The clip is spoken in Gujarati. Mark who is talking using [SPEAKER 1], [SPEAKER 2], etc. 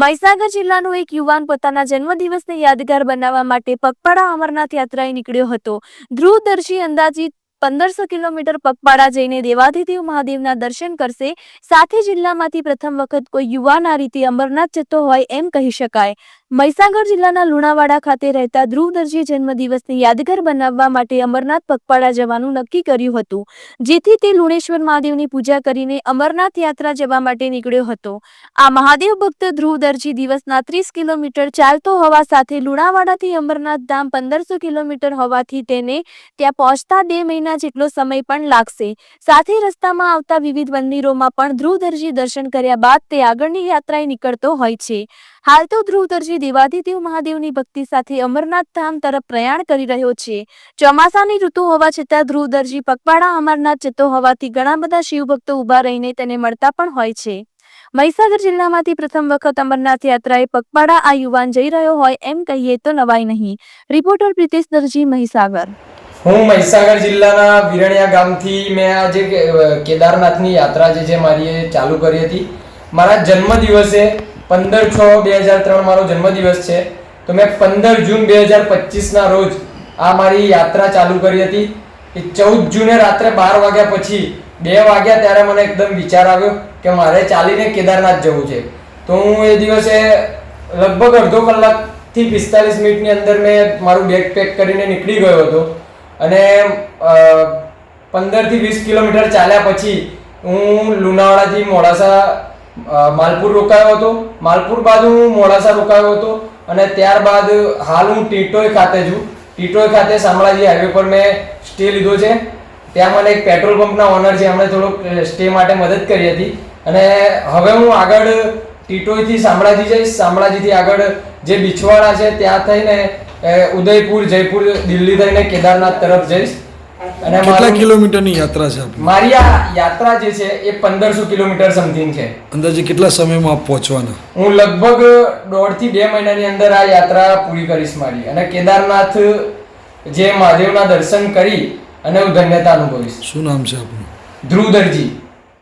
[SPEAKER 1] મહીસાગર જિલ્લાનો એક યુવાન પોતાના જન્મદિવસને યાદગાર બનાવવા માટે પગપાળા અમરનાથ યાત્રાએ નીકળ્યો હતો. ધ્રુવદર્શી અંદાજિત પંદરસો કિલોમીટર પગપાળા જઈને દેવાધિદેવ મહાદેવના દર્શન કરશે. સાથે જિલ્લામાંથી પ્રથમ વખત કોઈ યુવાન આ રીતે અમરનાથ જતો હોય એમ કહી શકાય. મહીસાગર જિલ્લાના લુણાવાડા ખાતે રહેતા ધ્રુવદર્શી જન્મદિવસને યાદગાર બનાવવા માટે અમરનાથ પગપાળા જવાનું નક્કી કર્યું હતું, જેથી તે લુણેશ્વર મહાદેવની પૂજા કરીને અમરનાથ યાત્રા જવા માટે નીકળ્યો હતો. આ મહાદેવ ભક્ત ધ્રુવદર્શી દિવસના ત્રીસ કિલોમીટર ચાલતો હોવા સાથે લુણાવાડાથી અમરનાથ ધામ પંદરસો કિલોમીટર હોવાથી તેને ત્યાં પહોંચતા બે મહિના જેટલો સમય પણ લાગશે. સાથે રસ્તામાં આવતા વિવિધ મંદિરોમાં પણ ધ્રુવદર્જી દર્શન કર્યા બાદ તે આગળની યાત્રાએ નીકળતો હોય છે. હાલ તો ધ્રુવદર્શી દેવાદિદેવ મહાદેવની ભક્તિ સાથે અમરનાથ ધામ તરફ પ્રયાણ કરી રહ્યો છે. ચોમાસાની ઋતુ હોવા છતાં ધ્રુવદર્શી પગપાળા અમરનાથ જતો હોવાથી ઘણા બધા શિવભક્તો ઊભા રહીને તેને મળતા પણ હોય છે. મહીસાગર જિલ્લામાંથી પ્રથમ વખત અમરનાથ યાત્રાએ પગપાળા આ યુવાન જઈ રહ્યો હોય એમ કહીએ તો નવાઈ નહીં. રિપોર્ટર પ્રિતેશ દરજી, મહીસાગર.
[SPEAKER 2] હું મહીસાગર જિલ્લાના વિરણિયા ગામથી મેં આજે કેદારનાથની યાત્રા જે મારી ચાલુ કરી હતી. મારા જન્મદિવસે પંદર છ બે હજાર ત્રણ મારો જન્મદિવસ છે. તો મેં પંદર જૂન બે હજાર પચીસના રોજ આ મારી યાત્રા ચાલુ કરી હતી. એ ચૌદ જૂને રાત્રે બાર વાગ્યા પછી બે વાગ્યા ત્યારે મને એકદમ વિચાર આવ્યો કે મારે ચાલીને કેદારનાથ જવું છે. તો હું એ દિવસે લગભગ અડધો કલાકથી પિસ્તાલીસ મિનિટની અંદર મેં મારું બેગ પેક કરીને નીકળી ગયો હતો. અને પંદરથી વીસ કિલોમીટર ચાલ્યા પછી હું લુણાવાડાથી મોડાસા માલપુર રોકાયો હતો. માલપુર બાદ હું મોડાસા રોકાયો હતો અને ત્યારબાદ હાલ હું ટીટોય ખાતે છું. ટીટોય ખાતે શામળાજી હાઈવે પર મેં સ્ટે લીધો છે. ત્યાં મને એક પેટ્રોલ પંપના ઓનર છે, એમણે થોડોક સ્ટે માટે મદદ કરી હતી. અને હવે હું આગળ ટીટોયથી શામળાજી જઈશ. શામળાજીથી આગળ જે બિછવાડા છે, ત્યાં થઈને ઉદયપુર, જયપુર, દિલ્હી થઈને કેદારનાથ તરફ જઈશ. અને
[SPEAKER 3] કેટલા કિલોમીટરની યાત્રા છે
[SPEAKER 2] મારી આ યાત્રા જે છે એ પંદરસો કિલોમીટર સમથિંગ છે.
[SPEAKER 3] અંદાજે કેટલા સમયમાં આપ પહોંચવાના?
[SPEAKER 2] હું લગભગ દોઢથી બે મહિનાની અંદર આ યાત્રા પૂરી કરીશ મારી અને કેદારનાથ જે મહાદેવના દર્શન કરી અને હું ધન્યતા અનુભવીશ.
[SPEAKER 3] શું નામ છે આપનું?
[SPEAKER 2] ધ્રુવ દરજી